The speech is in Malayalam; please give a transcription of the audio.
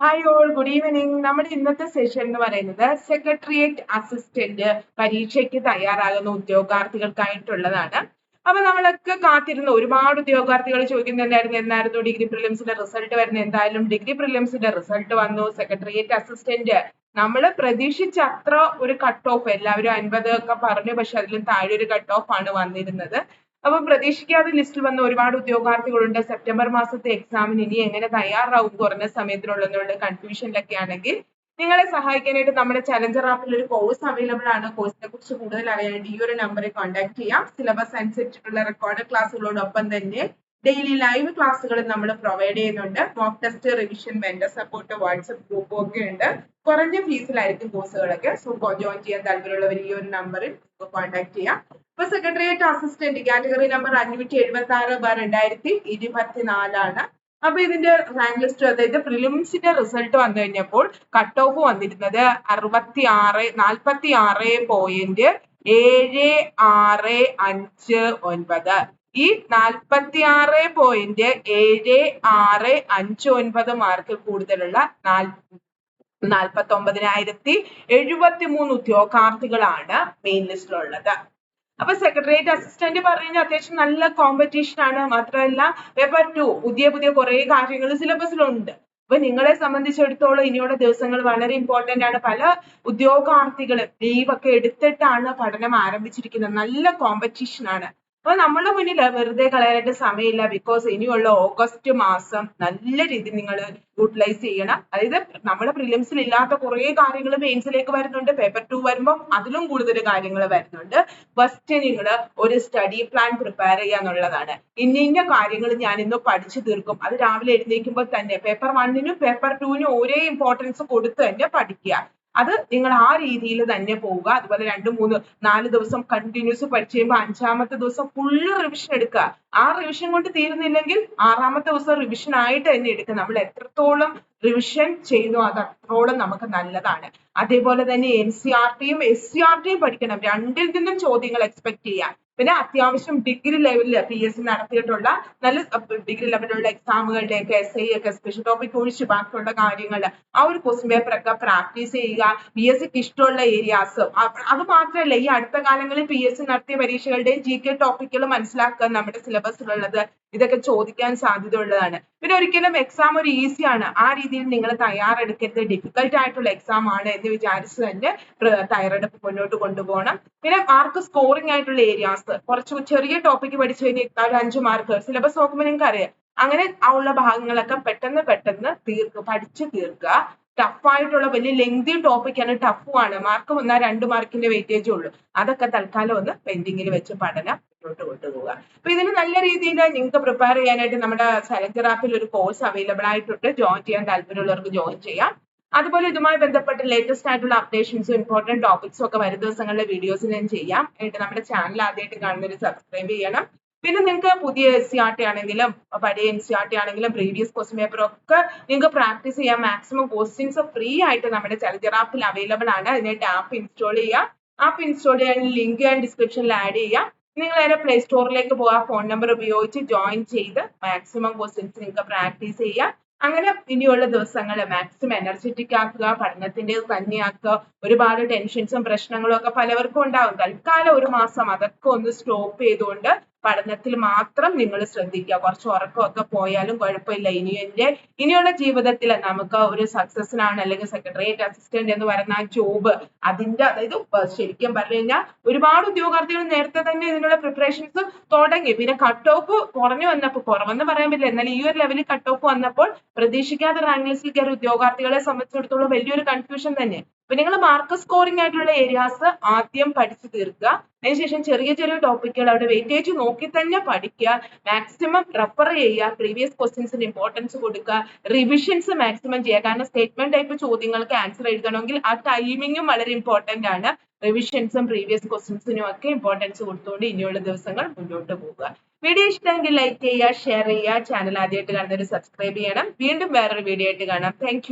ഹായ് ഓൾ ഗുഡ് ഈവനിങ് നമ്മുടെ ഇന്നത്തെ സെഷൻ എന്ന് പറയുന്നത് സെക്രട്ടേറിയറ്റ് അസിസ്റ്റന്റ് പരീക്ഷയ്ക്ക് തയ്യാറാകുന്ന ഉദ്യോഗാർത്ഥികൾക്കായിട്ടുള്ളതാണ്. അപ്പൊ നമ്മളൊക്കെ കാത്തിരുന്ന ഒരുപാട് ഉദ്യോഗാർത്ഥികൾ ചോദിക്കുന്നുണ്ടായിരുന്നു എന്നായിരുന്നു ഡിഗ്രി പ്രിലിംസിന്റെ റിസൾട്ട് വരുന്നത്? എന്തായാലും ഡിഗ്രി പ്രിലിംസിന്റെ റിസൾട്ട് വന്നു. സെക്രട്ടേറിയറ്റ് അസിസ്റ്റന്റ് നമ്മൾ പ്രതീക്ഷിച്ച അത്ര ഒരു കട്ട് ഓഫ് എല്ലാവരും അൻപത് ഒക്കെ പറഞ്ഞു പക്ഷെ അതിലും താഴെ ഒരു കട്ട് ഓഫ് ആണ് വന്നിരുന്നത്. അപ്പൊ പ്രതീക്ഷിക്കാതെ ലിസ്റ്റിൽ വന്ന ഒരുപാട് ഉദ്യോഗാർത്ഥികളുണ്ട്. സെപ്റ്റംബർ മാസത്തെ എക്സാമിന് ഇനി എങ്ങനെ തയ്യാറാവും കുറഞ്ഞ സമയത്തിനുള്ളതെന്നുള്ള കൺഫ്യൂഷനിലൊക്കെ ആണെങ്കിൽ നിങ്ങളെ സഹായിക്കാനായിട്ട് നമ്മുടെ ചലഞ്ചർ ആപ്പിൽ ഒരു കോഴ്സ് അവൈലബിൾ ആണ്. കോഴ്സിനെ കുറിച്ച് കൂടുതൽ അറിയാനായിട്ട് ഈ ഒരു നമ്പറിൽ കോൺടാക്ട് ചെയ്യാം. സിലബസ് അനുസരിച്ചിട്ടുള്ള റെക്കോർഡ് ക്ലാസ്സുകളോടൊപ്പം തന്നെ ഡെയിലി ലൈവ് ക്ലാസ്സുകൾ നമ്മൾ പ്രൊവൈഡ് ചെയ്യുന്നുണ്ട്. Mock test revision mentor support WhatsApp ഗ്രൂപ്പും ഒക്കെ ഉണ്ട്. കുറഞ്ഞ ഫീസിലായിരിക്കും കോഴ്സുകളൊക്കെ സോ ജോയിൻ ചെയ്യാൻ താല്പര്യമുള്ളവർ ഈ ഒരു നമ്പറിൽ കോൺടാക്ട് ചെയ്യാം. ഇപ്പൊ സെക്രട്ടേറിയറ്റ് അസിസ്റ്റന്റ് കാറ്റഗറി നമ്പർ അഞ്ഞൂറ്റി എഴുപത്തി ആറ് ബാർ രണ്ടായിരത്തി ഇരുപത്തിനാലാണ്. അപ്പൊ ഇതിന്റെ റാങ്ക് ലിസ്റ്റ് അതായത് പ്രിലിംസിന്റെ റിസൾട്ട് വന്നു കഴിഞ്ഞപ്പോൾ കട്ട് ഓഫ് വന്നിരുന്നത് അറുപത്തി ആറ് നാൽപ്പത്തി ആറ് പോയിന്റ് ഏഴ് ആറ് അഞ്ച് ഒൻപത്. ഈ നാൽപ്പത്തി ആറ് പോയിന്റ് ഏഴ് ആറ് അഞ്ച് ഒൻപത് മാർക്ക് കൂടുതലുള്ള നാൽ നാൽപ്പത്തി ഒമ്പതിനായിരത്തി എഴുപത്തി മൂന്ന് ഉദ്യോഗാർത്ഥികളാണ് മെയിൻ ലിസ്റ്റിലുള്ളത് അപ്പൊ സെക്രട്ടേറിയറ്റ് അസിസ്റ്റന്റ് പറഞ്ഞു അത്യാവശ്യം നല്ല കോമ്പറ്റീഷൻ ആണ്. മാത്രമല്ല പേപ്പർ ടു പുതിയ പുതിയ കുറെ കാര്യങ്ങൾ സിലബസിലുണ്ട് അപ്പൊ നിങ്ങളെ സംബന്ധിച്ചിടത്തോളം ഇനിയുള്ള ദിവസങ്ങൾ വളരെ ഇമ്പോർട്ടന്റ് ആണ്. പല ഉദ്യോഗാർത്ഥികളും ലീവ് ഒക്കെ എടുത്തിട്ടാണ് പഠനം ആരംഭിച്ചിരിക്കുന്നത്. നല്ല കോമ്പറ്റീഷൻ ആണ്. അപ്പൊ നമ്മുടെ മുന്നിൽ വെറുതെ കളയാനായിട്ട് സമയമില്ല. ബിക്കോസ് ഇനിയുള്ള ഓഗസ്റ്റ് മാസം നല്ല രീതിയിൽ നിങ്ങൾ യൂട്ടിലൈസ് ചെയ്യണം. അതായത് നമ്മുടെ പ്രിലിംസിൽ ഇല്ലാത്ത കുറെ കാര്യങ്ങൾ മെയിൻസിലേക്ക് വരുന്നുണ്ട്. പേപ്പർ ടു വരുമ്പോൾ അതിലും കൂടുതൽ കാര്യങ്ങൾ വരുന്നുണ്ട്. ഫസ്റ്റ് നിങ്ങൾ ഒരു സ്റ്റഡി പ്ലാൻ പ്രിപ്പയർ ചെയ്യുക എന്നുള്ളതാണ്. ഇന്ന ഇന്ന കാര്യങ്ങൾ ഞാൻ ഇന്ന് പഠിച്ചു തീർക്കും. അത് രാവിലെ എഴുന്നേൽക്കുമ്പോൾ തന്നെ പേപ്പർ വണ്ണിനും പേപ്പർ ടുവിനും ഒരേ ഇമ്പോർട്ടൻസ് കൊടുത്ത് തന്നെ പഠിക്കുക. അത് നിങ്ങൾ ആ രീതിയിൽ തന്നെ പോവുക. അതുപോലെ രണ്ട് മൂന്ന് നാല് ദിവസം കണ്ടിന്യൂസ് പഠിച്ചു കഴിയുമ്പോൾ അഞ്ചാമത്തെ ദിവസം ഫുള്ള് റിവിഷൻ എടുക്കുക. ആ റിവിഷൻ കൊണ്ട് തീരുന്നില്ലെങ്കിൽ ആറാമത്തെ ദിവസം റിവിഷൻ ആയിട്ട് തന്നെ എടുക്കുക. നമ്മൾ എത്രത്തോളം റിവിഷൻ ചെയ്യുന്നു അത് അത്രത്തോളം നമുക്ക് നല്ലതാണ്. അതേപോലെ തന്നെ എൻ സി ആർ ടിയും എസ് സി ആർ ടിയും പഠിക്കണം. രണ്ടിൽ നിന്നും ചോദ്യങ്ങൾ എക്സ്പെക്ട് ചെയ്യാം പിന്നെ അത്യാവശ്യം ഡിഗ്രി ലെവലിൽ പി എസ് സി നടത്തിയിട്ടുള്ള നല്ല ഡിഗ്രി ലെവലിലുള്ള എക്സാമുകളുടെയൊക്കെ എസ് ഐ ഒക്കെ സ്പെഷ്യൽ ടോപ്പിക് ഒഴിച്ച് ബാക്കിയുള്ള കാര്യങ്ങൾ ആ ഒരു ക്വസ്റ്റ്യൻ പേപ്പർ ഒക്കെ പ്രാക്ടീസ് ചെയ്യുക. പി എസ് സിക്ക് ഇഷ്ടമുള്ള ഏരിയാസ് അത് മാത്രമല്ല ഈ അടുത്ത കാലങ്ങളിൽ പി എസ് സി നടത്തിയ പരീക്ഷകളുടെയും ജി കെ ടോപ്പിക്കുകൾ മനസ്സിലാക്കുക നമ്മുടെ സിലബസിലുള്ളത് ഇതൊക്കെ ചോദിക്കാൻ സാധ്യത ഉള്ളതാണ് പിന്നെ ഒരിക്കലും എക്സാം ഒരു ഈസി ആണ്. ആ രീതിയിൽ നിങ്ങൾ തയ്യാറെടുക്കരുത്. ഡിഫിക്കൽട്ട് ആയിട്ടുള്ള എക്സാം ആണ് എന്ന് വിചാരിച്ച് തന്നെ തയ്യാറെടുപ്പ് മുന്നോട്ട് കൊണ്ടുപോകണം. പിന്നെ മാർക്ക് സ്കോറിംഗ് ആയിട്ടുള്ള ഏരിയാസ് കുറച്ച് ചെറിയ ടോപ്പിക് പഠിച്ചു കഴിഞ്ഞാൽ ഒരു അഞ്ച് മാർക്ക് സിലബസ് നോക്കുമ്പോൾ നിങ്ങൾക്ക് അറിയാം അങ്ങനെ ഉള്ള ഭാഗങ്ങളൊക്കെ പെട്ടെന്ന് പെട്ടെന്ന് തീർക്കുക പഠിച്ചു തീർക്കുക ടഫ് ആയിട്ടുള്ള വലിയ ലെങ്തി ടോപ്പിക്കാണ് ടഫും ആണ്. മാർക്ക് വന്നാൽ രണ്ട് മാർക്കിന്റെ വെയിറ്റേജ് ഉള്ളൂ. അതൊക്കെ തൽക്കാലം ഒന്ന് പെൻഡിങ്ങിൽ വെച്ച് പഠനം. മുന്നോട്ട് കൊണ്ടുപോവുക. അപ്പൊ ഇതിന് നല്ല രീതിയിൽ നിങ്ങൾക്ക് പ്രിപ്പയർ ചെയ്യാനായിട്ട് നമ്മുടെ ചലഞ്ചർ ആപ്പിൽ ഒരു കോഴ്സ് അവൈലബിൾ ആയിട്ടുണ്ട്. ജോയിൻ ചെയ്യാൻ താല്പര്യമുള്ളവർക്ക് ജോയിൻ ചെയ്യാം. അതുപോലെ ഇതുമായി ബന്ധപ്പെട്ട് ലേറ്റസ്റ്റ് ആയിട്ടുള്ള അപ്ഡേഷൻസും ഇമ്പോർട്ടന്റ് ടോപ്പിക്സും ഒക്കെ വരും ദിവസങ്ങളിലെ വീഡിയോസ് ഞാൻ ചെയ്യാം. എന്നിട്ട് നമ്മുടെ ചാനൽ ആദ്യമായിട്ട് കാണുന്നവർ സബ്സ്ക്രൈബ് ചെയ്യണം. പിന്നെ നിങ്ങൾക്ക് പുതിയ എസ് സി ആർ ടി ആണെങ്കിലും പഴയ എൻ സി ആർ ടി ആണെങ്കിലും പ്രീവിയസ് ക്വസ്റ്റ്യൻ പേപ്പർ ഒക്കെ നിങ്ങൾക്ക് പ്രാക്ടീസ് ചെയ്യാൻ മാക്സിമം ക്വസ്റ്റ്യൻസ് ഫ്രീ ആയിട്ട് നമ്മുടെ ചലഞ്ചർ ആപ്പിൽ അവൈലബിൾ ആണ്. അതിനായിട്ട് ആപ്പ് ഇൻസ്റ്റാൾ ചെയ്യുക ആപ്പ് ഇൻസ്റ്റാൾ ചെയ്യാൻ ലിങ്ക് ഞാൻ ഡിസ്ക്രിപ്ഷനിൽ ആഡ് ചെയ്യാം. നിങ്ങൾ നേരെ പ്ലേ സ്റ്റോറിലേക്ക് പോകാം ഫോൺ നമ്പർ ഉപയോഗിച്ച് ജോയിൻ ചെയ്ത് മാക്സിമം ക്വസ്റ്റ്യൻസ് നിങ്ങൾക്ക് പ്രാക്ടീസ് ചെയ്യാം. അങ്ങനെ ഇനിയുള്ള ദിവസങ്ങൾ മാക്സിമം എനർജറ്റിക് ആക്കുക പഠനത്തിന്റെ തന്നെയാക്കുക. ഒരുപാട് ടെൻഷൻസും പ്രശ്നങ്ങളും ഒക്കെ പലവർക്കും ഉണ്ടാവും. തൽക്കാലം ഒരു മാസം അതൊക്കെ ഒന്ന് സ്റ്റോപ്പ് ചെയ്തുകൊണ്ട് പഠനത്തിൽ മാത്രം നിങ്ങൾ ശ്രദ്ധിക്കുക. കുറച്ച് ഉറക്കമൊക്കെ പോയാലും കുഴപ്പമില്ല. ഇനി എന്റെ ഇനിയുള്ള ജീവിതത്തിൽ നമുക്ക് ഒരു സക്സസിനാണ് അല്ലെങ്കിൽ സെക്രട്ടേറിയറ്റ് അസിസ്റ്റന്റ് എന്ന് പറയുന്ന ആ ജോബ് അതിന്റെ അതായത് ശരിക്കും പറഞ്ഞു കഴിഞ്ഞാൽ ഒരുപാട് ഉദ്യോഗാർത്ഥികൾ നേരത്തെ തന്നെ ഇതിനുള്ള പ്രിപ്പറേഷൻസ് തുടങ്ങി. പിന്നെ കട്ട് ഓഫ് കുറഞ്ഞു വന്നപ്പോൾ കുറവെന്ന് പറയാൻ പറ്റില്ല. എന്നാൽ ഈ ഒരു ലെവലിൽ കട്ട് ഓഫ് വന്നപ്പോൾ പ്രതീക്ഷിക്കാതെ റാങ്ക് കയറിയ ഉദ്യോഗാർത്ഥികളെ സംബന്ധിച്ചിടത്തോളം വലിയൊരു കൺഫ്യൂഷൻ തന്നെ. അപ്പൊ നിങ്ങൾ മാർക്ക് സ്കോറിംഗ് ആയിട്ടുള്ള ഏരിയാസ് ആദ്യം പഠിച്ചു തീർക്കുക. അതിനുശേഷം ചെറിയ ചെറിയ ടോപ്പിക്കുകൾ അവിടെ വെയിറ്റേജ് നോക്കി തന്നെ പഠിക്കുക. മാക്സിമം റെഫർ ചെയ്യുക. പ്രീവിയസ് ക്വസ്റ്റ്യൻസിന് ഇമ്പോർട്ടൻസ് കൊടുക്കുക. റിവിഷൻസ് മാക്സിമം ചെയ്യുക. കാരണം സ്റ്റേറ്റ്മെന്റ് ടൈപ്പ് ചോദ്യങ്ങൾക്ക് ആൻസർ എഴുതണമെങ്കിൽ ആ ടൈമിങ്ങും വളരെ ഇമ്പോർട്ടന്റ് ആണ്. റിവിഷൻസും പ്രീവിയസ് ക്വസ്റ്റ്യൻസിനും ഒക്കെ ഇമ്പോർട്ടൻസ് കൊടുത്തുകൊണ്ട് ഇനിയുള്ള ദിവസങ്ങൾ മുന്നോട്ട് പോവുക വീഡിയോ ഇഷ്ടമെങ്കിൽ ലൈക്ക് ചെയ്യുക ഷെയർ ചെയ്യുക. ചാനൽ ആദ്യമായിട്ട് കാണുന്നവർ സബ്സ്ക്രൈബ് ചെയ്യണം. വീണ്ടും വേറൊരു വീഡിയോ ആയിട്ട് കാണാം. താങ്ക്